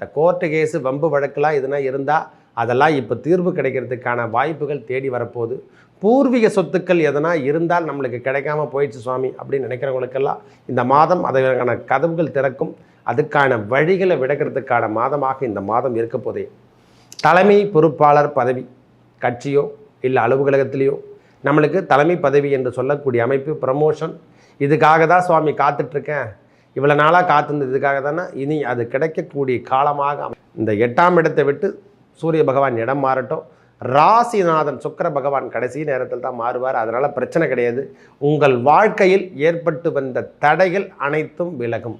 இந்த court case வம்பு வழக்கெல்லாம் எதுனா இருந்தால் அதெல்லாம் இப்போ தீர்வு கிடைக்கிறதுக்கான வாய்ப்புகள் தேடி வரப்போகுது. பூர்வீக சொத்துக்கள் எதனா இருந்தால் நம்மளுக்கு கிடைக்காம போயிடுச்சு சுவாமி அப்படின்னு நினைக்கிறவங்களுக்கெல்லாம் இந்த மாதம் அதற்கான கதவுகள் திறக்கும். அதுக்கான வழிகளை விடக்கிறதுக்கான மாதமாக இந்த மாதம் இருக்க போதே. தலைமை பொறுப்பாளர் பதவி கட்சியோ இல்லை அலுவலகத்திலேயோ நம்மளுக்கு தலைமை பதவி என்று சொல்லக்கூடிய அமைப்பு ப்ரமோஷன் இதுக்காக தான் சுவாமி காத்துட்ருக்கேன் இவ்வளோ நாளாக காத்திருந்ததுக்காக தானே? இனி அது கிடைக்கக்கூடிய காலமாக இந்த எட்டாம் இடத்தை விட்டு சூரிய பகவான் இடம் மாறட்டும். ராசிநாதன் சுக்கிர பகவான் கடைசி நேரத்தில் தான் மாறுவார். அதனால் பிரச்சனை கிடையாது. உங்கள் வாழ்க்கையில் ஏற்பட்டு வந்த தடைகள் அனைத்தும் விலகும்.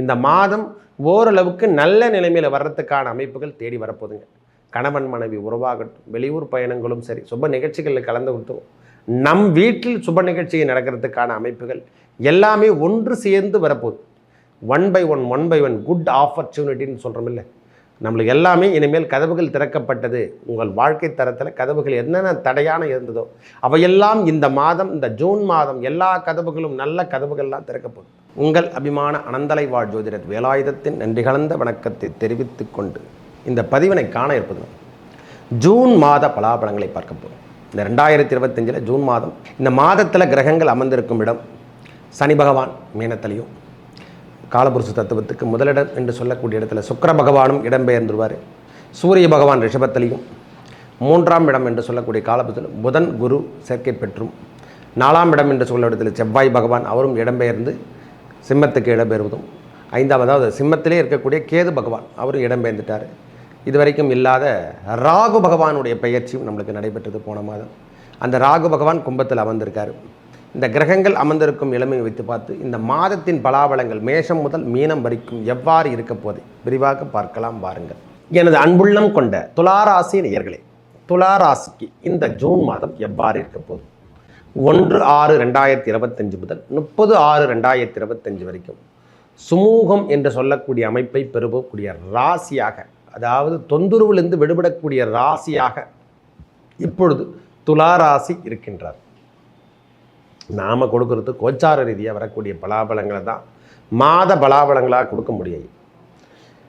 இந்த மாதம் ஓரளவுக்கு நல்ல நிலைமையில் வர்றதுக்கான அமைப்புகள் தேடி வரப்போதுங்க கணவன் மனைவி உறவாகட்டும் வெளியூர் பயணங்களும் சரி சுப நிகழ்ச்சிகளில் கலந்து கொடுத்தோம் நம் வீட்டில் சுப நிகழ்ச்சிகள் நடக்கிறதுக்கான அமைப்புகள் எல்லாமே ஒன்று சேர்ந்து வரப்போகுது. One by one one by one good ஆப்பர்ச்சுனிட்டின்னு சொல்கிறோம் இல்லை? நம்மளுக்கு எல்லாமே இனிமேல் கதவுகள் திறக்கப்பட்டது. உங்கள் வாழ்க்கை தரத்தில் கதவுகள் என்னென்ன தடையான இருந்ததோ அவையெல்லாம் இந்த மாதம் இந்த ஜூன் மாதம் எல்லா கதவுகளும் நல்ல கதவுகள்லாம் திறக்கப்படும் உங்கள் அபிமான அனந்தலை வாழ் ஜோதிடர் வேலாயுதத்தின் நன்றி கலந்த வணக்கத்தை தெரிவித்து கொண்டு இந்த பதிவினை காண இருப்பது ஜூன் மாத பலாபலங்களை பார்க்க போகிறோம் இந்த ரெண்டாயிரத்தி இருபத்தஞ்சில் ஜூன் மாதம் இந்த மாதத்தில் கிரகங்கள் அமர்ந்திருக்கும் இடம் சனி பகவான் மீனத்திலையும் காலபுருஷ தத்துவத்துக்கு முதலிடம் என்று சொல்லக்கூடிய இடத்துல சுக்கிர பகவானும் இடம்பெயர்ந்துருவார். சூரிய பகவான் ரிஷபத்திலையும் மூன்றாம் இடம் என்று சொல்லக்கூடிய காலபுருஷத்தில் புதன் குரு சேர்க்கை பெற்றும். நாலாம் இடம் என்று சொல்ல இடத்துல செவ்வாய் பகவான் அவரும் இடம்பெயர்ந்து சிம்மத்துக்கு இடம்பெயர்வதும். ஐந்தாவதாவது சிம்மத்திலே இருக்கக்கூடிய கேது பகவான் அவரும் இடம்பெயர்ந்துட்டார். இதுவரைக்கும் இல்லாத ராகு பகவானுடைய பெயர்ச்சியும் நம்மளுக்கு நடைபெற்றது போன மாதம். அந்த ராகு பகவான் கும்பத்தில் அமர்ந்திருக்காரு. இந்த கிரகங்கள் அமர்ந்திருக்கும் இளமையை வைத்து பார்த்து இந்த மாதத்தின் பலாபலங்கள் மேஷம் முதல் மீனம் வரைக்கும் எவ்வாறு இருக்க போது விரிவாக பார்க்கலாம் வாருங்கள். எனது அன்புள்ளம் கொண்ட துளாராசி நேயர்களே துளாராசிக்கு இந்த ஜூன் மாதம் எவ்வாறு இருக்க போகுது? ஒன்று ஆறு ரெண்டாயிரத்தி இருபத்தஞ்சு முதல் முப்பது ஆறு ரெண்டாயிரத்தி இருபத்தஞ்சு வரைக்கும் சுமூகம் என்று சொல்லக்கூடிய அமைப்பை பெறுவக்கூடிய ராசியாக அதாவது தொந்தரவிலிருந்து விடுபடக்கூடிய ராசியாக இப்பொழுது துளாராசி இருக்கின்றார். நாம் கொடுக்கறது கோச்சார ரீதியாக வரக்கூடிய பலாபலங்களை தான் மாத பலாபலங்களாக கொடுக்க முடியாது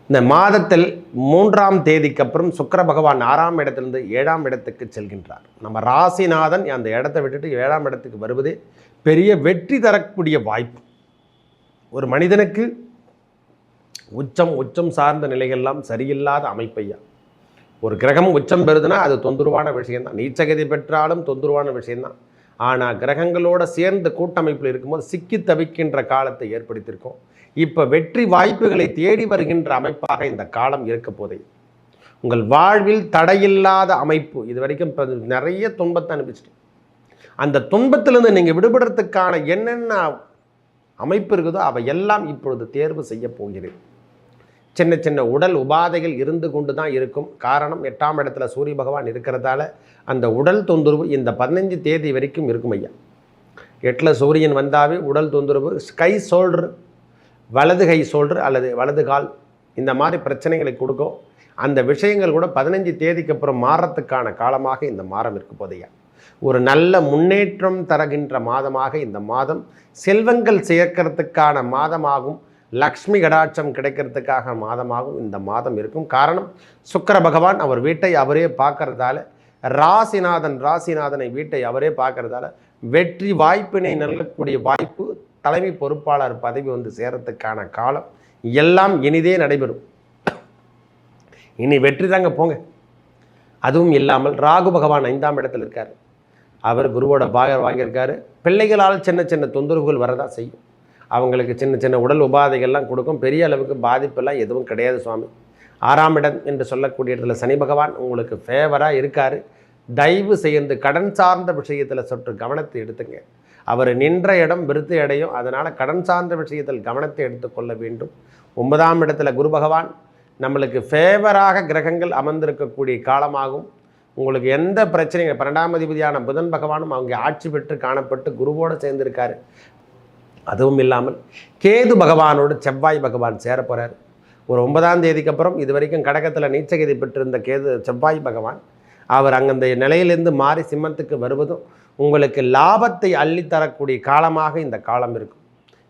இந்த மாதத்தில் மூன்றாம் தேதிக்கு அப்புறம் சுக்கர பகவான் ஆறாம் இடத்திலிருந்து ஏழாம் இடத்துக்கு செல்கின்றார். நம்ம ராசிநாதன் அந்த இடத்த விட்டுட்டு ஏழாம் இடத்துக்கு வருவதே பெரிய வெற்றி தரக்கூடிய வாய்ப்பு. ஒரு மனிதனுக்கு உச்சம் உச்சம் சார்ந்த நிலைகள்லாம் சரியில்லாத அமைப்பையா? ஒரு கிரகம் உச்சம் பெறுதுன்னா அது தொந்தரவான விஷயம்தான். நீச்சகதி பெற்றாலும் தொந்தரவான விஷயம்தான். ஆனால் கிரகங்களோடு சேர்ந்த கூட்டமைப்பில் இருக்கும்போது சிக்கி தவிக்கின்ற காலத்தை ஏற்படுத்தியிருக்கோம். இப்போ வெற்றி வாய்ப்புகளை தேடி வருகின்ற அமைப்பாக இந்த காலம் இருக்க போதே உங்கள் வாழ்வில் தடையில்லாத அமைப்பு இது வரைக்கும் இப்போ நிறைய துன்பத்தை அனுப்பிச்சிட்டேன் அந்த துன்பத்திலிருந்து நீங்கள் விடுபடுறதுக்கான என்னென்ன அமைப்பு இருக்குதோ அவை எல்லாம் இப்பொழுது தேர்வு செய்ய போகிறேன் சின்ன சின்ன உடல் உபாதைகள் இருந்து கொண்டு தான் இருக்கும். காரணம் எட்டாம் இடத்துல சூரிய பகவான் இருக்கிறதால அந்த உடல் தொந்தரவு இந்த பதினஞ்சு தேதி வரைக்கும் இருக்கும் ஐயா. எட்டில் சூரியன் வந்தாவே உடல் தொந்தரவு கை சோல்ட்ரு வலது கை சோல்டர் அல்லது வலது கால் இந்த மாதிரி பிரச்சனைகளை கொடுக்கும். அந்த விஷயங்கள் கூட பதினஞ்சு தேதிக்கு அப்புறம் மாறத்துக்கான காலமாக இந்த மாதம் இருக்க போதையா ஒரு நல்ல முன்னேற்றம் தருகின்ற மாதமாக இந்த மாதம் செல்வங்கள் சேர்க்கறதுக்கான மாதமாகும். லக்ஷ்மி கடாட்சம் கிடைக்கிறதுக்காக மாதமாகும் இந்த மாதம் இருக்கும். காரணம் சுக்கர பகவான் அவர் வீட்டை அவரே பார்க்கறதால ராசிநாதன் ராசிநாதனை வீட்டை அவரே பார்க்கறதால வெற்றி வாய்ப்பினை நல்கக்கூடிய வாய்ப்பு தலைமை பொறுப்பாளர் பதவி வந்து சேரத்துக்கான காலம் எல்லாம் இனிதே நடைபெறும். இனி வெற்றி தாங்க போங்க. அதுவும் இல்லாமல் ராகு பகவான் ஐந்தாம் இடத்தில் இருக்கார். அவர் குருவோட பாகர் வாங்கியிருக்காரு. பிள்ளைகளால் சின்ன சின்ன தொந்தரவுகள் வரதான் செய்யும். அவங்களுக்கு சின்ன சின்ன உடல் உபாதைகள்லாம் கொடுக்கும். பெரிய அளவுக்கு பாதிப்பெல்லாம் எதுவும் கிடையாது சுவாமி. ஆறாம் இடம் என்று சொல்லக்கூடிய இடத்துல சனி பகவான் உங்களுக்கு ஃபேவராக இருக்கார். தயவு செய்து கடன் சார்ந்த விஷயத்தில் சற்று கவனத்தை எடுத்துங்க. அவர் நின்ற இடம் விருத்தி அடையும். அதனால் கடன் சார்ந்த விஷயத்தில் கவனத்தை எடுத்துக்கொள்ள வேண்டும். ஒன்பதாம் இடத்துல குரு பகவான் நம்மளுக்கு ஃபேவராக கிரகங்கள் அமர்ந்திருக்கக்கூடிய காலமாகும். உங்களுக்கு எந்த பிரச்சனையும் பன்னெண்டாம் அதிபதியான புதன் பகவானும் அவங்க ஆட்சி பெற்று காணப்பட்டு குருவோடு சேர்ந்திருக்காரு. அதுவும் இல்லாமல் கேது பகவானோடு செவ்வாய் பகவான் சேரப்போகிறார் ஒரு ஒன்பதாம் தேதிக்கு அப்புறம் இது வரைக்கும் கடகத்தில் நீச்சகதி பெற்றிருந்த கேது செவ்வாய் பகவான் அவர் அங்கந்த நிலையிலிருந்து மாறி சிம்மத்துக்கு வருவதும் உங்களுக்கு லாபத்தை அள்ளித்தரக்கூடிய காலமாக இந்த காலம் இருக்கும்.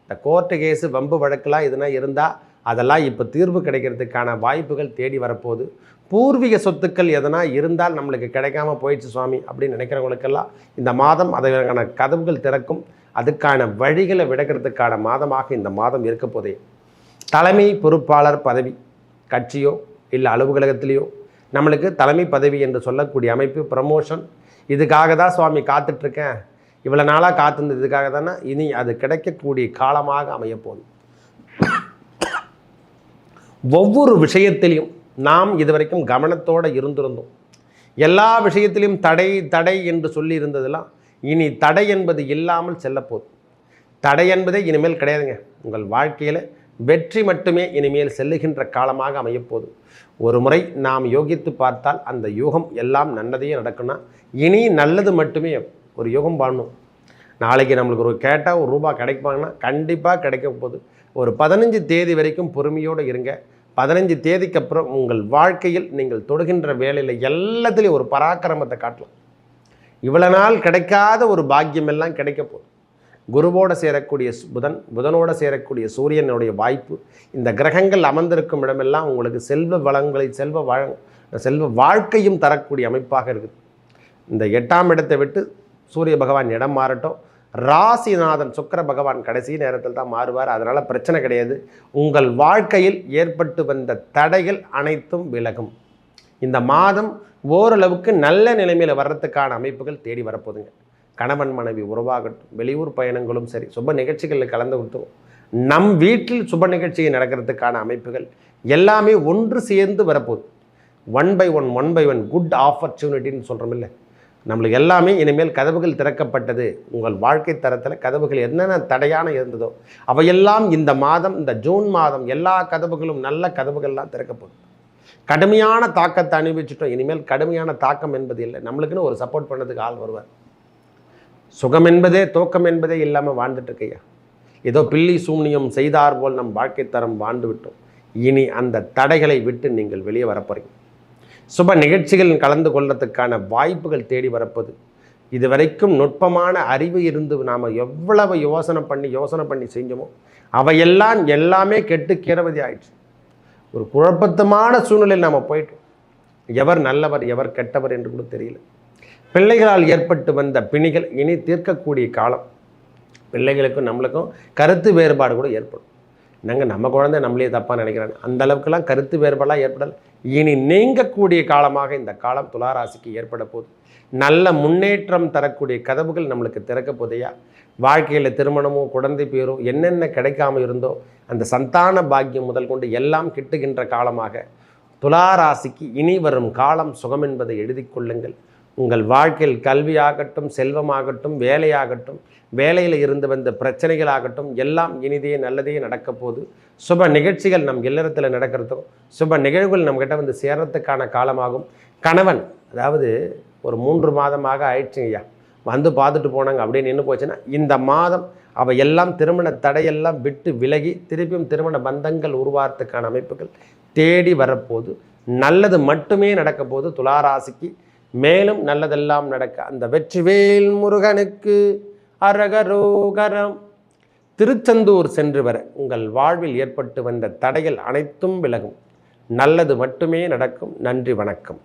இந்த கோர்ட்டு கேஸு வம்பு வழக்கெலாம் எதுனா இருந்தால் அதெல்லாம் இப்போ தீர்வு கிடைக்கிறதுக்கான வாய்ப்புகள் தேடி வரப்போகுது. பூர்வீக சொத்துக்கள் எதனா இருந்தால் நம்மளுக்கு கிடைக்காம போயிடுச்சு சுவாமி அப்படின்னு நினைக்கிறவங்களுக்கெல்லாம் இந்த மாதம் அதற்கான கதவுகள் திறக்கும். அதுக்கான வழிகளை விடக்கிறதுக்கான மாதமாக இந்த மாதம் இருக்க போதே. தலைமை பொறுப்பாளர் பதவி கட்சியோ இல்லை அலுவலகத்திலேயோ நம்மளுக்கு தலைமை பதவி என்று சொல்லக்கூடிய அமைப்பு ப்ரமோஷன் இதுக்காக தான் சுவாமி காத்துட்ருக்கேன். இவ்வளோ நாளாக காத்திருந்தது இதுக்காக தானே இனி அது கிடைக்கக்கூடிய காலமாக அமையப்போகுது ஒவ்வொரு விஷயத்திலையும் நாம் இதுவரைக்கும் கவனத்தோடு இருந்திருந்தோம். எல்லா விஷயத்திலையும் தடை தடை என்று சொல்லி இருந்ததெல்லாம் இனி தடை என்பது இல்லாமல் செல்லப்போகுது. தடை என்பதே இனிமேல் கிடையாதுங்க. உங்கள் வாழ்க்கையில் வெற்றி மட்டுமே இனிமேல் செல்லுகின்ற காலமாக அமையப்போகுது. ஒரு முறை நாம் யோகித்து பார்த்தால் அந்த யோகம் எல்லாம் நல்லதையே நடக்கும்னா இனி நல்லது மட்டுமே ஒரு யோகம் பண்ணணும் நாளைக்கு நம்மளுக்கு ஒரு கேட்டால் ஒரு ரூபா கிடைப்பாங்கன்னா கண்டிப்பாக கிடைக்க போகுது. ஒரு பதினஞ்சு தேதி வரைக்கும் பொறுமையோடு இருங்க. பதினஞ்சு தேதிக்கு அப்புறம் உங்கள் வாழ்க்கையில் நீங்கள் தொடுகின்ற வேலையில் எல்லாத்துலேயும் ஒரு பராக்கிரமத்தை காட்டலாம். இவ்வளோ நாள் கிடைக்காத ஒரு பாக்கியம் எல்லாம் கிடைக்க போகுது. குருவோடு சேரக்கூடிய புதன் புதனோடு சேரக்கூடிய சூரியனுடைய வாய்ப்பு இந்த கிரகங்கள் அமர்ந்திருக்கும் இடமெல்லாம் உங்களுக்கு செல்வ வளங்களை செல்வ வழ செல்வ வாழ்க்கையும் தரக்கூடிய அமைப்பாக இருக்குது. இந்த எட்டாம் இடத்தை விட்டு சூரிய பகவான் இடம் மாறட்டும். ராசிநாதன் சுக்கிர பகவான் கடைசி நேரத்தில் தான் மாறுவார். அதனால் பிரச்சனை கிடையாது. உங்கள் வாழ்க்கையில் ஏற்பட்டு வந்த தடைகள் அனைத்தும் விலகும். இந்த மாதம் ஓரளவுக்கு நல்ல நிலைமையில் வர்றதுக்கான அமைப்புகள் தேடி வரப்போதுங்க கணவன் மனைவி உறவாகட்டும் வெளியூர் பயணங்களும் சரி சுப நிகழ்ச்சிகளில் கலந்து கொடுத்தோம் நம் வீட்டில் சுப நிகழ்ச்சியை நடக்கிறதுக்கான அமைப்புகள் எல்லாமே ஒன்று சேர்ந்து வரப்போகுது. One by one one by one good ஆப்பர்ச்சுனிட்டின்னு சொல்கிறோம் இல்லை நம்மளுக்கு எல்லாமே இனிமேல் கதவுகள் திறக்கப்பட்டது. உங்கள் வாழ்க்கை தரத்தில் கதவுகள் என்னென்ன தடையான இருந்ததோ அவையெல்லாம் இந்த மாதம் இந்த ஜூன் மாதம் எல்லா கதவுகளும் நல்ல கதவுகள்லாம் திறக்கப்படும் கடுமையான தாக்கத்தை அனுபவிச்சிட்டோம். இனிமேல் கடுமையான தாக்கம் என்பது இல்லை. நம்மளுக்குன்னு ஒரு சப்போர்ட் பண்ணதுக்கு ஆள் வருவார். சுகம் என்பதே தோக்கம் என்பதே இல்லாமல் வாழ்ந்துட்டுருக்கையா ஏதோ பில்லி சூனியம் செய்தார் போல் நம் வாழ்க்கை தரம் வாழ்ந்து விட்டோம். இனி அந்த தடைகளை விட்டு நீங்கள் வெளியே வரப்போறீங்க சுப நிகழ்ச்சிகளில் கலந்து கொள்றதுக்கான வாய்ப்புகள் தேடி வரப்போது இதுவரைக்கும் நுட்பமான அறிவு இருந்து நாம் எவ்வளவு யோசனை பண்ணி யோசனை பண்ணி செஞ்சோமோ அவையெல்லாம் எல்லாமே கெட்டு கிரவதி ஆயிடுச்சு. ஒரு குழப்பத்தமான சூழ்நிலையில் நாம் போயிட்டோம். எவர் நல்லவர் எவர் கெட்டவர் என்று கூட தெரியல. பிள்ளைகளால் ஏற்பட்டு வந்த பிணிகள் இனி தீர்க்கக்கூடிய காலம். பிள்ளைகளுக்கும் நம்மளுக்கும் கருத்து வேறுபாடு கூட ஏற்படும். என்னங்க நம்ம குழந்தை நம்மளே தப்பாக நினைக்கிறாங்க. அந்த அளவுக்குலாம் கருத்து வேறுபாடெல்லாம் ஏற்படல. இனி நீங்கக்கூடிய காலமாக இந்த காலம் துளாராசிக்கு ஏற்பட போகுது. நல்ல முன்னேற்றம் தரக்கூடிய கதவுகள் நம்மளுக்கு திறக்க போதையா வாழ்க்கையில் திருமணமோ குழந்தை பேரும் என்னென்ன கிடைக்காம இருந்தோ அந்த சந்தான பாக்கியம் முதல் கொண்டு எல்லாம் கிட்டுகின்ற காலமாக துளாராசிக்கு இனி வரும் காலம் சுகம் என்பதை எழுதி கொள்ளுங்கள். உங்கள் வாழ்க்கையில் கல்வியாகட்டும் செல்வமாகட்டும் வேலையாகட்டும் வேலையில் இருந்து வந்த பிரச்சனைகளாகட்டும் எல்லாம் இனிதே நல்லதே நடக்க போகுது. சுப நிகழ்ச்சிகள் நம் இல்லறத்தில் நடக்கிறதும் சுப நிகழ்வுகள் நம்மக்கிட்ட வந்து சேர்றதுக்கான காலமாகும். கணவன் அதாவது ஒரு மூன்று மாதமாக ஆயிடுச்சுங்க ஐயா. வந்து பார்த்துட்டு போனாங்க அப்படின்னு நின்று போச்சுன்னா இந்த மாதம் அவை எல்லாம் திருமண தடையெல்லாம் விட்டு விலகி திருப்பியும் திருமண பந்தங்கள் உருவாகிறதுக்கான அமைப்புகள் தேடி வரப்போது நல்லது மட்டுமே நடக்க போது துளாராசிக்கு மேலும் நல்லதெல்லாம் நடக்க. அந்த வெற்றிவேல் முருகனுக்கு அரகரோகரம். திருச்செந்தூர் சென்று வர உங்கள் வாழ்வில் ஏற்பட்டு வந்த தடைகள் அனைத்தும் விலகும். நல்லது மட்டுமே நடக்கும். நன்றி வணக்கம்.